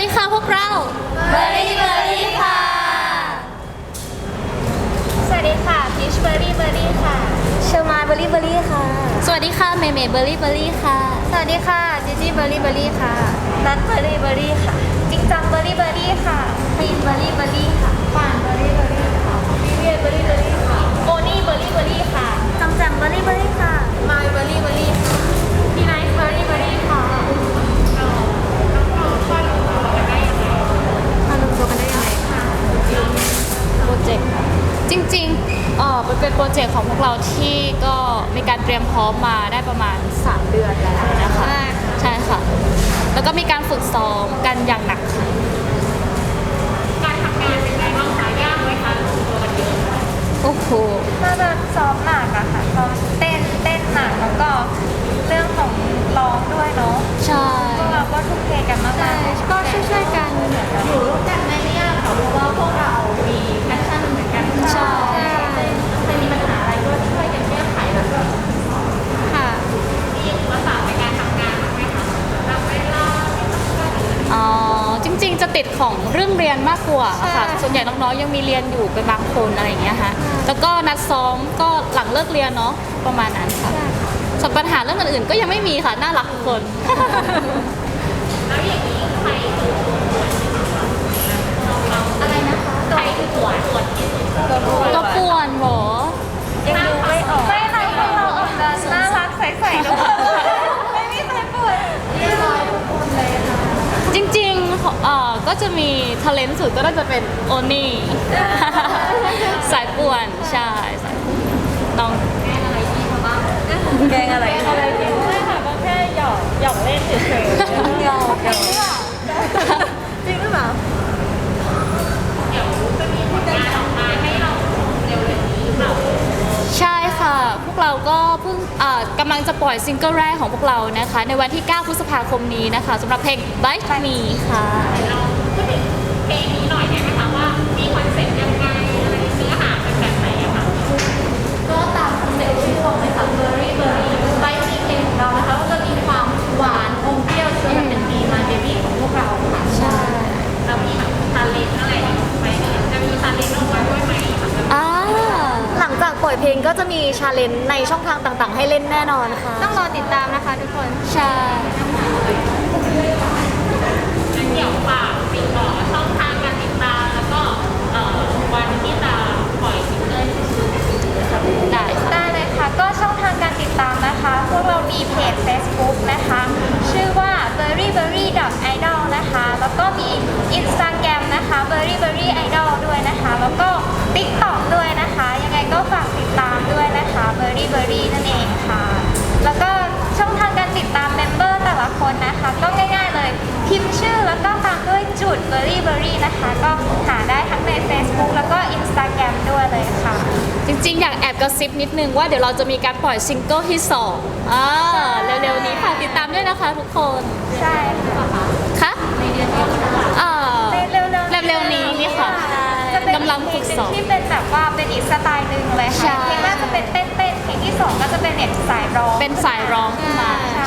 ดีค่ะพวกเราเบอร์รี่เบอร์รี่ค่ะ สวัสดีค่ะพีชเบอร์รี่เบอร์รี่ค่ะเชอร์มาเบอร์รี่เบอร์รี่ค่ะ สวัสดีค่ะเมเมเบอร์รี่เบอร์รี่ค่ะ สวัสดีค่ะจิจิเบอร์รี่เบอร์รี่ค่ะนัทเบอร์รี่เบอร์รี่ค่ะ จิงจังเบอร์รี่เบอร์รี่ค่ะ จริงๆเออมันเป็นโปรเจกต์ของพวกเราที่ก็มีการเตรียมพร้อมมาได้ประมาณ 3 เดือนแล้วนะคะ ใช่ค่ะ แล้วก็มีการฝึกซ้อมกันอย่างหนักค่ะการทำงานเป็นไงบ้างคะยากไหมคะรวมตัวกันเยอะโอ้โห น่าจะซ้อมหนักอะค่ะซ้อมเต้นเต้นหนักแล้วก็เรื่องของร้องด้วยเนาะ ใช่ พวกเราก็ทุ่มเทกันมากๆก็ช่วยๆกันอยู่ร่วมกันไม่ยากค่ะเพราะว่าพวกเรามีแพชชั่นเหมือนกัน ใช่ เคยมีปัญหาอะไรก็ช่วยกันแก้ไขแล้วก็ ค่ะ มีอุปสรรคในการทำงานบ้างไหมคะรับเวลา อ๋อจริงๆ จะ ติดของเรื่องเรียนมากกว่าค่ะ ส่วนใหญ่น้องๆยังมีเรียนอยู่เป็นบางคนอะไรอย่างเงี้ยฮะ แล้วก็นัดซ้อมก็หลังเลิกเรียนเนาะประมาณนั้นค่ะส่วนปัญหาเรื่องอื่นๆก็ยังไม่มีค่ะ น่ารักทุกคน ก็จะมีทเลนสุดก็น่าจะเป็นโอนี่ สายป่วนใช่สายป่วนน้องแกงอะไรที่เขาบ้างแกงอะไรที่ไม่ค่ะก็แค่หยอกหยอกเล่นเฉยๆหยอกจริงหรือเปล่าจริงหรือเปล่าเดี๋ยวจะมีผลงานออกมาให้เราเร็วๆนี้เปล่าใช่ค่ะ พวกเราก็เพิ่งกำลังจะปล่อยซิงเกิลแรกของพวกเรานะคะ ในวันที่ 9 พฤษภาคมนี้นะคะสำหรับเพลง Bite Me ค่ะ ดถึงเพลงนี้หน่อยได้ไหมคะว่ามีคอนเซ็ปต์ยังไงอะไรเนื้อหาเป็นแบบไหนอะคะก็ตามคอนเซ็ปต์ชื่อวงเลยค่ะเบอร์รี่เบอร์รี่ไบซีเพลงของเรานะคะก็จะมีความหวานอมเปรี้ยวจนมันเป็นดีมาเบบี้ของพวกเราค่ะใช่เรามีแบบทาเลนอะไรไหมจะมีทาเลนออกมาด้วยไหมอ่าหลังจากปล่อยเพลงก็จะมีชาเลนจ์ในช่องทางต่างๆ ให้เล่นแน่นอนค่ะต้องรอติดตามนะคะทุกคนใช่งั้นเดี๋ยวฝากติดต่อช่องทางการติดตามแล้วก็เอ่อวันที่จะปล่อยซิงเกิล ได้ค่ะ ได้เลยค่ะ ก็ช่องทางการติดตามนะคะ พวกเรามีเพจ Facebook นะคะ ชื่อ berryberry idol นะคะ แล้วก็มี Instagram นะคะ berryberry idol ด้วยนะคะ แล้วก็ TikTok ด้วยนะคะ ยังไงก็ฝากติดตามด้วยนะคะ berryberry นั่นเองค่ะ แล้วก็ช่องทางการติดตามเมมเบอร์แต่ละคนนะคะ ก็ง่ายๆเลยพิมพ์ชื่อแล้วก็ตามด้วยจุด berryberry นะคะ ก็หาได้ทั้งใน Facebook แล้วก็ Instagram ด้วยเลยค่ะ จริงๆ อยากแอบกระซิบนิดนึงว่าเดี๋ยวเราจะมีการปล่อยซิงเกิลที่2อ่าเร็วๆนี้ฝากติดตามด้วยนะคะทุกคนใช่ค่ะค่ะอ่าในเร็วๆเร็วๆนี้นี่ค่ะ จะเป็นกำลังฝึกซ้อม ที่เป็นแบบว่าเป็นอีกสไตล์หนึ่งเลยใช่ค่ะเพลงแรกจะเป็นเต้นเต้นๆเพลงที่สองก็จะเป็นเนี่ยสายร้องเป็นสายร้องขึ้นมา ใช่